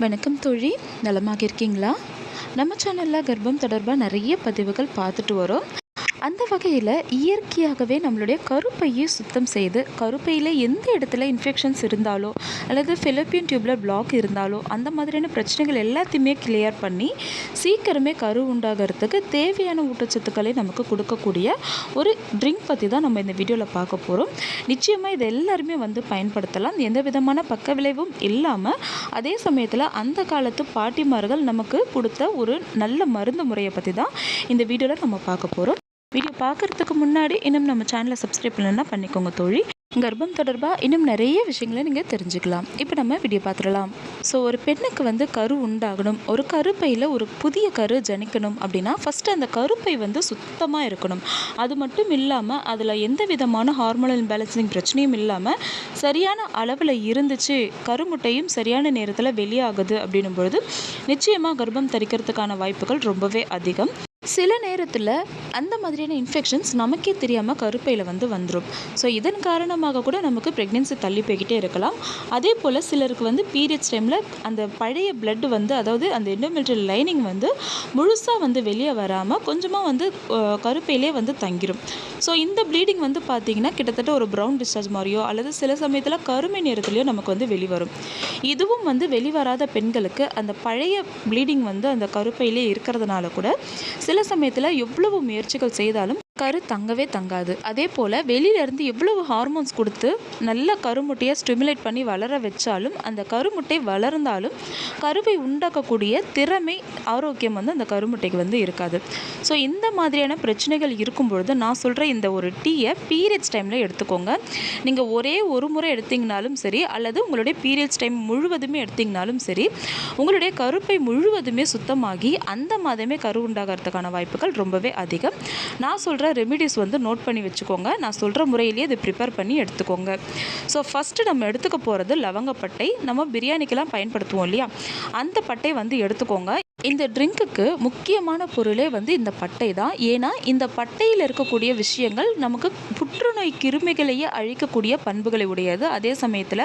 வணக்கம் தோழி. நலமாக இருக்கீங்களா? நம்ம சேனலில் கர்ப்பம் தொடர்பாக நிறைய பதிவுகள் பார்த்துட்டு வரோம். அந்த வகையில் இயற்கையாகவே நம்மளுடைய கருப்பையை சுத்தம் செய்து கருப்பையில் எந்த இடத்துல இன்ஃபெக்ஷன்ஸ் இருந்தாலோ அல்லது ஃபிலிப்பியன் டியூப்பில் பிளாக் இருந்தாலோ அந்த மாதிரியான பிரச்சனைகள் எல்லாத்தையுமே கிளியர் பண்ணி சீக்கிரமே கரு உண்டாகிறதுக்கு தேவையான ஊட்டச்சத்துக்களை நமக்கு கொடுக்கக்கூடிய ஒரு ட்ரிங்க் பற்றி தான் நம்ம இந்த வீடியோவில் பார்க்க போகிறோம் நிச்சயமாக இது எல்லாருமே வந்து பயன்படுத்தலாம். எந்த விதமான பக்க விளைவும் இல்லாமல் அதே சமயத்தில் அந்த காலத்து பாட்டிமார்கள் நமக்கு கொடுத்த ஒரு நல்ல மருந்து முறையை பற்றி தான் இந்த வீடியோவில் நம்ம பார்க்க போகிறோம் வீடியோ பார்க்குறதுக்கு முன்னாடி இன்னும் நம்ம சேனலை சப்ஸ்கிரைப் பண்ணலன்னா பண்ணிக்கோங்க தோழி. கர்ப்பம் தொடர்பாக இன்னும் நிறைய விஷயங்களை நீங்கள் தெரிஞ்சுக்கலாம். இப்போ நம்ம வீடியோ பார்த்துடலாம். ஸோ ஒரு பெண்ணுக்கு வந்து கரு உண்டாகணும். ஒரு கருப்பையில் ஒரு புதிய கரு ஜனிக்கணும் அப்படின்னா ஃபஸ்ட்டு அந்த கருப்பை வந்து சுத்தமாக இருக்கணும். அது மட்டும் இல்லாமல் அதில் எந்த விதமான ஹார்மோனல் பேலன்சிங் பிரச்சனையும் இல்லாமல் சரியான அளவில் இருந்துச்சு கருமுட்டையும் சரியான நேரத்தில் வெளியாகுது அப்படின்னும் பொழுது நிச்சயமாக கர்ப்பம் தரிக்கிறதுக்கான வாய்ப்புகள் ரொம்பவே அதிகம். சில நேரத்தில் அந்த மாதிரியான இன்ஃபெக்ஷன்ஸ் நமக்கே தெரியாமல் கருப்பையில் வந்து வந்துடும் ஸோ இதன் காரணமாக கூட நமக்கு ப்ரெக்னென்சி தள்ளி போய்கிட்டே இருக்கலாம். அதே போல் சிலருக்கு வந்து பீரியட்ஸ் டைமில் அந்த பழைய பிளட் வந்து அதாவது அந்த எண்டோமெட்ரியல் லைனிங் வந்து முழுசாக வந்து வெளியே வராமல் கொஞ்சமாக வந்து கருப்பையிலே வந்து தங்கிரும். ஸோ இந்த ப்ளீடிங் வந்து பார்த்திங்கன்னா கிட்டத்தட்ட ஒரு ப்ரௌன் டிஸ்சார்ஜ் மாதிரியோ அல்லது சில சமயத்தில் கருமை நேரத்துலையோ நமக்கு வந்து வெளிவரும். இதுவும் வந்து வெளிவராத பெண்களுக்கு அந்த பழைய ப்ளீடிங் வந்து அந்த கருப்பையிலே இருக்கிறதுனால கூட சில சமயத்தில் எவ்வளவு முயற்சிகள் செய்தாலும் கரு தங்கவே தங்காது. அதே போல் வெளியிலேருந்து எவ்வளவு ஹார்மோன்ஸ் கொடுத்து நல்ல கருமுட்டையை ஸ்டிமுலேட் பண்ணி வளர வச்சாலும் அந்த கருமுட்டை வளர்ந்தாலும் கருவை உண்டாக்கக்கூடிய திறமை ஆரோக்கியம் வந்து அந்த கருமுட்டைக்கு வந்து இருக்காது. ஸோ இந்த மாதிரியான பிரச்சனைகள் இருக்கும் பொழுது நான் சொல்கிற இந்த ஒரு டீயை பீரியட்ஸ் டைமில் எடுத்துக்கோங்க. நீங்கள் ஒரே ஒரு முறை எடுத்திங்கனாலும் சரி அல்லது உங்களுடைய பீரியட்ஸ் டைம் முழுவதுமே எடுத்திங்கனாலும் சரி உங்களுடைய கருப்பை முழுவதுமே சுத்தமாகி அந்த மாதமே கரு உண்டாகிறதுக்கான வாய்ப்புகள் ரொம்பவே அதிகம். நான் சொல்கிற ரெமிடிஸ் வந்து நோட் பண்ணி வச்சுக்கோங்க. நான் சொல்கிற முறையிலேயே இதை ப்ரிப்பேர் பண்ணி எடுத்துக்கோங்க. ஸோ ஃபஸ்ட்டு நம்ம எடுத்துக்க போகிறது லவங்கப்பட்டை. நம்ம பிரியாணிக்கெல்லாம் பயன்படுத்துவோம் இல்லையா? அந்த பட்டை வந்து எடுத்துக்கோங்க. இந்த ட்ரிங்க்குக்கு முக்கியமான பொருளே வந்து இந்த பட்டை தான். ஏன்னா இந்த பட்டையில் இருக்கக்கூடிய விஷயங்கள் நமக்கு புற்றுநோய் கிருமிகளையே அழிக்கக்கூடிய பண்புகளை உடையது. அதே சமயத்தில்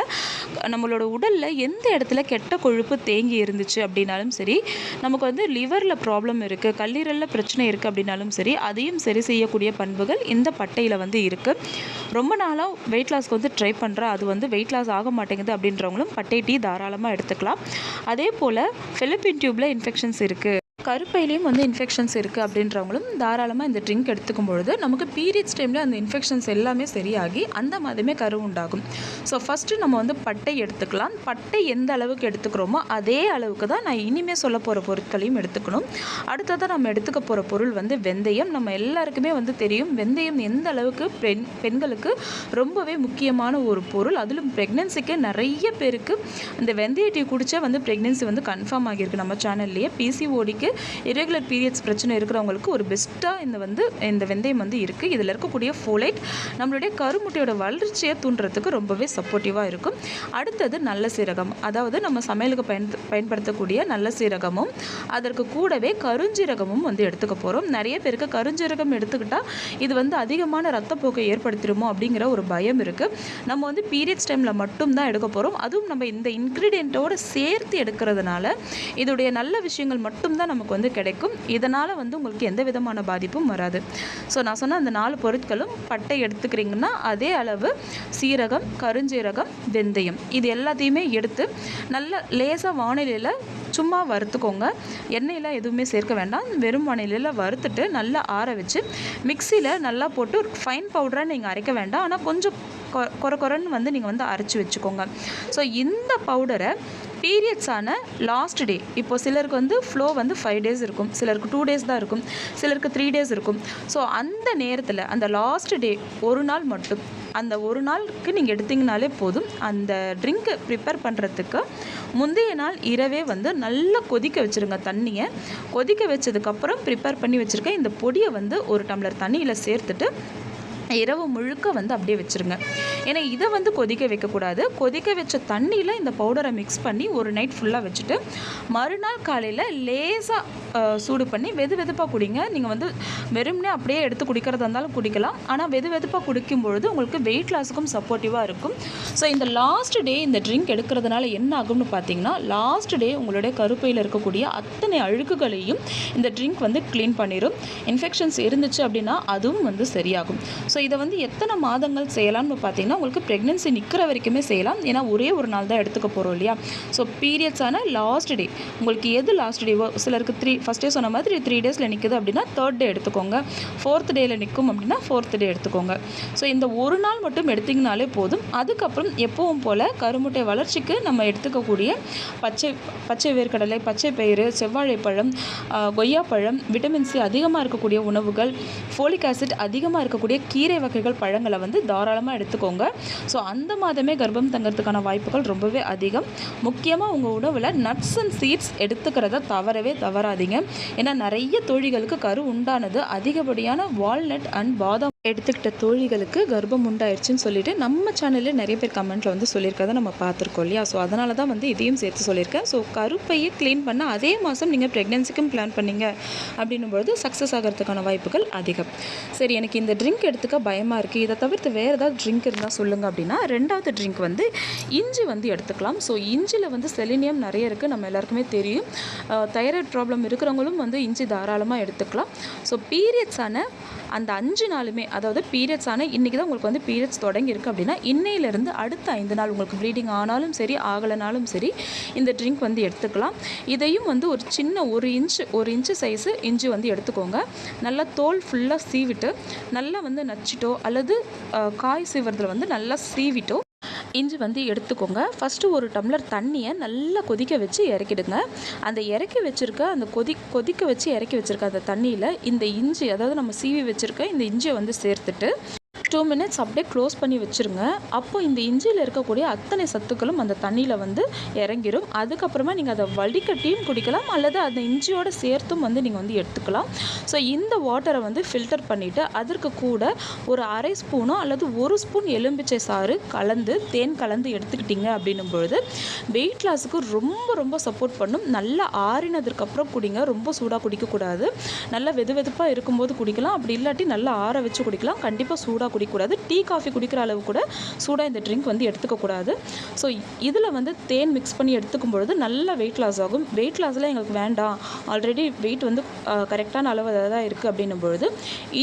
நம்மளோட உடலில் எந்த இடத்துல கெட்ட கொழுப்பு தேங்கி இருந்துச்சு அப்படின்னாலும் சரி நமக்கு வந்து லிவரில் ப்ராப்ளம் இருக்குது கல்லீரலில் பிரச்சனை இருக்குது அப்படின்னாலும் சரி அதையும் சரி செய்யக்கூடிய பண்புகள் இந்த பட்டையில் வந்து இருக்குது ரொம்ப நாளாக வெயிட் லாஸ்க்கு வந்து ட்ரை பண்ணுற அது வந்து வெயிட் லாஸ் ஆக மாட்டேங்குது அப்படின்றவங்களும் பட்டை டீ தாராளமாக எடுத்துக்கலாம். அதே போல் ஃபிலிப்பின் டியூப்பில் ஆப்ஷன்ஸ் இருக்குது கருப்பையிலையும் வந்து இன்ஃபெக்ஷன்ஸ் இருக்குது அப்படின்றவங்களும் தாராளமாக இந்த ட்ரிங்க் எடுத்துக்கும் பொழுது நமக்கு பீரியட்ஸ் டைமில் அந்த இன்ஃபெக்ஷன்ஸ் எல்லாமே சரியாகி அந்த மாதிரியுமே கரு உண்டாகும். ஸோ ஃபஸ்ட்டு நம்ம வந்து பட்டை எடுத்துக்கலாம். பட்டை எந்த அளவுக்கு எடுத்துக்கிறோமோ அதே அளவுக்கு தான் நான் இனிமேல் சொல்ல போகிற பொருட்களையும் எடுத்துக்கணும். அடுத்ததாக நம்ம எடுத்துக்க போகிற பொருள் வந்து வெந்தயம். நம்ம எல்லாருக்குமே வந்து தெரியும் வெந்தயம் எந்த அளவுக்கு பெண் பெண்களுக்கு ரொம்பவே முக்கியமான ஒரு பொருள். அதிலும் ப்ரெக்னென்சிக்கு நிறைய பேருக்கு இந்த வெந்தய டீ குடித்தா வந்து ப்ரெக்னென்சி வந்து கன்ஃபார்ம் ஆகியிருக்கு நம்ம சேனல்லையே பிசிஓடிக்கு இரெகுலர் பீரியட்ஸ் பிரச்சனை இருக்கிறவங்களுக்கு ஒரு பெஸ்ட்டாக இந்த வந்து இந்த வெந்தயம் வந்து இருக்குது இதில் இருக்கக்கூடிய ஃபோலைட் நம்மளுடைய கருமுட்டையோட வளர்ச்சியை தூண்டுறதுக்கு ரொம்பவே சப்போர்ட்டிவாக இருக்கும். அடுத்தது நல்ல சீரகம். அதாவது நம்ம சமையலுக்கு பயன் பயன்படுத்தக்கூடிய நல்ல சீரகமும் அதற்கு கூடவே கருஞ்சீரகமும் வந்து எடுத்துக்க போகிறோம் நிறைய பேருக்கு கருஞ்சீரகம் எடுத்துக்கிட்டால் இது வந்து அதிகமான ரத்தப்போக்கை ஏற்படுத்திடுமோ அப்படிங்கிற ஒரு பயம் இருக்குது நம்ம வந்து பீரியட்ஸ் டைமில் மட்டும்தான் எடுக்க போகிறோம் அதுவும் நம்ம இந்த இன்க்ரீடியண்ட்டோடு சேர்த்து எடுக்கிறதுனால இதோடைய நல்ல விஷயங்கள் மட்டும்தான் நமக்கு வந்து கிடைக்கும். இதனால் வந்து உங்களுக்கு எந்த விதமான பாதிப்பும் வராது. ஸோ நான் சொன்ன அந்த நாலு பொருட்களும் பட்டை எடுத்துக்கிறீங்கன்னா அதே அளவு சீரகம் கருஞ்சீரகம் வெந்தயம். இது எல்லாத்தையுமே எடுத்து நல்ல லேசாக வானிலையில் சும்மா வறுத்துக்கோங்க. எண்ணெயில் எதுவுமே சேர்க்க வேண்டாம். வெறும் வானிலையில் வறுத்துட்டு நல்லா ஆற வச்சு மிக்சியில் நல்லா போட்டு ஃபைன் பவுடராக நீங்கள் அரைக்க வேண்டாம். ஆனால் கொஞ்சம் கொ- கொர கொரன்னு வந்து நீங்கள் வந்து அரைச்சி வச்சுக்கோங்க. ஸோ இந்த பவுடரை பீரியட்ஸான லாஸ்ட் டே இப்போ சிலருக்கு வந்து ஃப்ளோ வந்து ஃபைவ் டேஸ் இருக்கும். சிலருக்கு டூ டேஸ் தான் இருக்கும். சிலருக்கு த்ரீ டேஸ் இருக்கும். ஸோ அந்த நேரத்தில் அந்த லாஸ்ட் டே ஒரு நாள் மட்டும் அந்த ஒரு நாளுக்கு நீங்கள் எடுத்தீங்கனாலே போதும். அந்த ட்ரிங்க்கு ப்ரிப்பேர் பண்ணுறதுக்கு முந்தைய நாள் இரவே வந்து நல்லா கொதிக்க வச்சுருங்க தண்ணியை. கொதிக்க வச்சதுக்கப்புறம் ப்ரிப்பேர் பண்ணி வச்சுருக்க இந்த பொடியை வந்து ஒரு டம்ளர் தண்ணியில் சேர்த்துட்டு இரவு முழுக்க வந்து அப்படியே வச்சுருங்க. ஏன்னா இதை வந்து கொதிக்க வைக்கக்கூடாது. கொதிக்க வச்ச தண்ணியில் இந்த பவுடரை மிக்ஸ் பண்ணி ஒரு நைட் ஃபுல்லாக வச்சுட்டு மறுநாள் காலையில் லேசாக சூடு பண்ணி வெது வெதுப்பாக குடிங்க. நீங்கள் வந்து வெறும்னே அப்படியே எடுத்து குடிக்கிறதா இருந்தாலும் குடிக்கலாம். ஆனால் வெது வெதுப்பாக குடிக்கும் பொழுது உங்களுக்கு வெயிட் லாஸுக்கும் சப்போர்ட்டிவாக இருக்கும். ஸோ இந்த லாஸ்ட் டே இந்த ட்ரிங்க் எடுக்கிறதுனால என்ன ஆகும்னு பார்த்தீங்கன்னா லாஸ்ட் டே உங்களுடைய கருப்பையில் இருக்கக்கூடிய அத்தனை அழுக்குகளையும் இந்த ட்ரிங்க் வந்து க்ளீன் பண்ணிடும் இன்ஃபெக்ஷன்ஸ் இருந்துச்சு அப்படின்னா அதுவும் வந்து சரியாகும். ஸோ இதை வந்து எத்தனை மாதங்கள் செய்யலாம்னு பார்த்தீங்கன்னா உங்களுக்கு ப்ரெக்னென்சி நிற்கிற வரைக்குமே செய்யலாம். ஏன்னா ஒரே ஒரு நாள் தான் எடுத்துக்க போகிறோம் இல்லையா? ஸோ பீரியட்ஸான லாஸ்ட் டே உங்களுக்கு எது லாஸ்ட் டேவோ சிலருக்கு த்ரீ ஃபஸ்ட்டே சொன்ன மாதிரி த்ரீ டேஸில் நிற்குது அப்படின்னா தேர்ட் டே எடுத்துக்கோங்க. ஃபோர்த் டேயில் நிற்கும் அப்படின்னா ஃபோர்த் டே எடுத்துக்கோங்க. ஸோ இந்த ஒரு நாள் மட்டும் எடுத்திங்கனாலே போதும். அதுக்கப்புறம் எப்பவும் போல் கருமுட்டை வளர்ச்சிக்கு நம்ம எடுத்துக்கக்கூடிய பச்சை பச்சை வேர்க்கடலை பச்சை பயிறு செவ்வாழைப்பழம் கொய்யாப்பழம் விட்டமின் சி அதிகமாக இருக்கக்கூடிய உணவுகள் ஃபோலிக் ஆசிட் அதிகமாக இருக்கக்கூடிய கீரை கீரை வகைகள் பழங்களை வந்து தாராளமாக எடுத்துக்கோங்க. ஸோ அந்த மாதமே கர்ப்பம் தங்கிறதுக்கான வாய்ப்புகள் ரொம்பவே அதிகம். முக்கியமாக உங்கள் உணவில் நட்ஸ் அண்ட் சீட்ஸ் எடுத்துக்கிறத தவறவே தவறாதீங்க. ஏன்னா நிறைய தொழில்களுக்கு கரு உண்டானது அதிகப்படியான வால்நட் அண்ட் பாதாம் எடுத்துக்கிட்ட தோழிகளுக்கு கர்ப்பம் உண்டாயிருச்சுன்னு சொல்லிட்டு நம்ம சேனலில் நிறைய பேர் கமெண்ட்டில் வந்து சொல்லியிருக்கதை நம்ம பார்த்துருக்கோம் இல்லையா? ஸோ அதனால தான் வந்து இதையும் சேர்த்து சொல்லியிருக்கேன். ஸோ கருப்பையை க்ளீன் பண்ண அதே மாதம் நீங்கள் ப்ரெக்னென்சிக்கும் பிளான் பண்ணீங்க. அப்படின்னும் பொழுது சக்ஸஸ் ஆகிறதுக்கான வாய்ப்புகள் அதிகம். சரி எனக்கு இந்த ட்ரிங்க் எடுத்துக்க பயமாக இருக்குது இதை தவிர்த்து வேறு ஏதாவது ட்ரிங்க் இருந்தால் சொல்லுங்கள் அப்படின்னா ரெண்டாவது ட்ரிங்க் வந்து இஞ்சி வந்து எடுத்துக்கலாம். ஸோ இஞ்சியில் வந்து செலினியம் நிறைய இருக்குது நம்ம எல்லாருக்குமே தெரியும். தைராய்டு ப்ராப்ளம் இருக்கிறவங்களும் வந்து இஞ்சி தாராளமாக எடுத்துக்கலாம். ஸோ பீரியட்ஸான அந்த அஞ்சு நாளுமே அதாவது பீரியட்ஸ் ஆனால் இன்றைக்கி தான் உங்களுக்கு வந்து பீரியட்ஸ் தொடங்கியிருக்கு அப்படின்னா இன்னையிலேருந்து அடுத்த ஐந்து நாள் உங்களுக்கு ப்ளீடிங் ஆனாலும் சரி ஆகலைனாலும் சரி இந்த ட்ரிங்க் வந்து எடுத்துக்கலாம். இதையும் வந்து ஒரு சின்ன ஒரு இன்ச்சு ஒரு இன்ச்சு சைஸு இஞ்சி வந்து எடுத்துக்கோங்க. நல்லா தோல் ஃபுல்லாக சீவிட்டு நல்லா வந்து நச்சிட்டோ அல்லது காய் சீவுறதுல வந்து நல்லா சீவிட்டோ இஞ்சி வந்து எடுத்துக்கோங்க. ஃபஸ்ட்டு ஒரு டம்ளர் தண்ணியை நல்லா கொதிக்க வச்சு இறக்கிடுங்க. அந்த இறக்கி வச்சுருக்க அந்த கொதி கொதிக்க வச்சு இறக்கி வச்சுருக்க அந்த தண்ணியில் இந்த இஞ்சி அதாவது நம்ம சீவி வச்சுருக்க இந்த இஞ்சியை வந்து சேர்த்துட்டு டூ மினிட்ஸ் அப்படியே க்ளோஸ் பண்ணி வச்சுருங்க. அப்போ இந்த இஞ்சியில் இருக்கக்கூடிய அத்தனை சத்துக்களும் அந்த தண்ணியில் வந்து இறங்கிடும் அதுக்கப்புறமா நீங்கள் அதை வடிகட்டியும் குடிக்கலாம் அல்லது அந்த இஞ்சியோட சேர்த்தும் வந்து நீங்கள் வந்து எடுத்துக்கலாம். ஸோ இந்த வாட்டரை வந்து ஃபில்டர் பண்ணிவிட்டு அதற்கு கூட ஒரு அரை ஸ்பூனோ அல்லது ஒரு ஸ்பூன் எலும்பிச்சை சாறு கலந்து தேன் கலந்து எடுத்துக்கிட்டீங்க அப்படின்னும் பொழுது வெயிட் லாஸுக்கு ரொம்ப ரொம்ப சப்போர்ட் பண்ணும். நல்லா ஆறினதுக்கப்புறம் குடிங்க. ரொம்ப சூடாக குடிக்கக்கூடாது. நல்லா வெது வெதுப்பாக இருக்கும்போது குடிக்கலாம். அப்படி இல்லாட்டி நல்லா ஆற வச்சு குடிக்கலாம். கண்டிப்பாக சூடாக குடிக்கக்கூடாது டீ காஃபி குடிக்கிற அளவு கூட சூடாக இந்த ட்ரிங்க் வந்து எடுத்துக்கக்கூடாது ஸோ இதில் வந்து தேன் மிக்ஸ் பண்ணி எடுத்துக்கும் பொழுது நல்ல வெயிட் லாஸ் ஆகும். வெயிட் லாஸில் எங்களுக்கு வேண்டாம். ஆல்ரெடி வெயிட் வந்து கரெக்டான அளவு தான் இருக்குது அப்படின்னும் பொழுது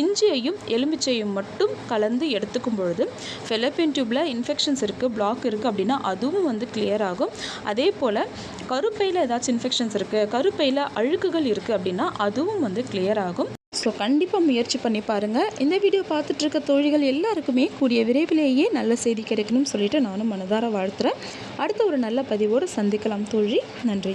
இஞ்சியையும் எலுமிச்சையும் மட்டும் கலந்து எடுத்துக்கும் பொழுது ஃபெலப்பின் டியூப்பில் இன்ஃபெக்ஷன்ஸ் இருக்குது பிளாக் இருக்குது அப்படின்னா அதுவும் வந்து கிளியர் ஆகும். அதே போல் கருப்பையில் ஏதாச்சும் இன்ஃபெக்ஷன்ஸ் இருக்குது கருப்பையில் அழுக்குகள் இருக்குது அப்படின்னா அதுவும் வந்து கிளியர் ஆகும். ஸோ கண்டிப்பாக முயற்சி பண்ணி பாருங்கள் இந்த வீடியோ பார்த்துட்ருக்க தோழிகள் எல்லாருக்குமே கூடிய விரைவிலேயே நல்ல செய்தி கிடைக்கணும்னு சொல்லிட்டு நானும் மனதார வாழ்த்துறேன். அடுத்த ஒரு நல்ல பதிவோடு சந்திக்கலாம் தோழி. நன்றி.